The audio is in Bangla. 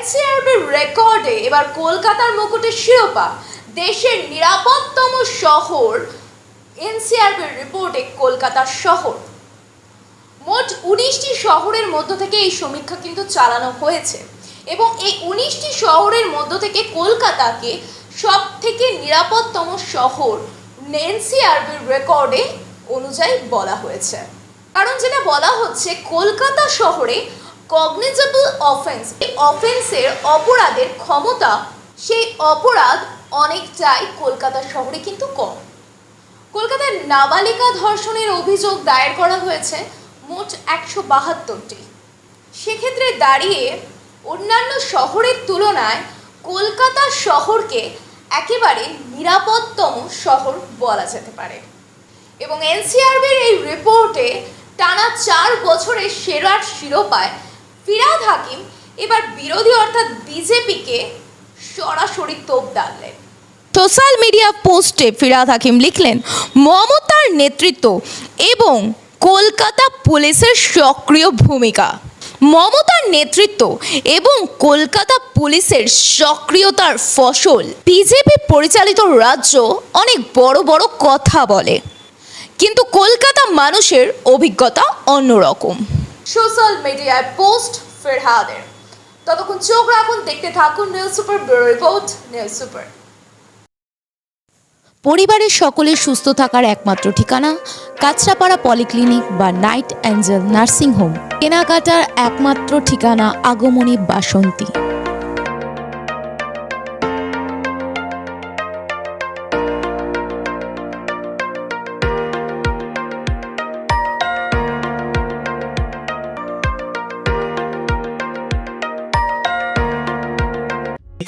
এনসিআরবির রেকর্ডে এবার কলকাতার মুকুটে শিরোপা। দেশের নিরাপদতম শহর এনসিআরবির রিপোর্টে কলকাতার শহর। মোট উনিশটি শহরের মধ্য থেকে এই সমীক্ষা কিন্তু চালানো হয়েছে। এবং এই উনিশটি শহরের মধ্য থেকে কলকাতাকে সব থেকে নিরাপদতম শহর এনসিআরবির রেকর্ডে অনুযায়ী বলা হয়েছে। কারণ যেটা বলা হচ্ছে, কলকাতা শহরে কগনিজেবল অফেন্স এই অফেন্সের অপরাধের ক্ষমতা, সেই অপরাধ অনেকটাই কলকাতা শহরে কিন্তু কম। কলকাতার নাবালিকা ধর্ষণের অভিযোগ দায়ের করা হয়েছে মোট একশো বাহাত্তরটি। সেক্ষেত্রে দাঁড়িয়ে অন্যান্য শহরের তুলনায় কলকাতা শহরকে একেবারে নিরাপদতম শহর বলা যেতে পারে। এবং এনসিআরবির এই রিপোর্টে টানা চার বছরের সেরার শিরোপায় ফিরাদ হাকিম এবার বিরোধী অর্থাৎ বিজেপিকে সরাসরি তোপ দাগলেন সোশ্যাল মিডিয়া পোস্টে ফিরাদ হাকিম লিখলেন, মমতার নেতৃত্ব এবং কলকাতা পুলিশের সক্রিয় ভূমিকা। মমতার নেতৃত্ব এবং কলকাতা পুলিশের সক্রিয়তার ফসল বিজেপি পরিচালিত রাজ্য অনেক বড় বড় কথা বলে। কিন্তু কলকাতা মানুষের অভিজ্ঞতা অন্যরকম। সোশ্যাল মিডিয়ায় পোস্ট ফেরহাদের। ততক্ষণ চোখ রাখুন, দেখতে থাকুন news super bureau report news super পরিবারের সকলের সুস্থ থাকার একমাত্র ঠিকানা কাঁচরাপাড়া পলিক্লিনিক বা নাইট অ্যাঞ্জেল নার্সিং হোম। কেনাকাটার একমাত্র ঠিকানা আগমনী বাসন্তী।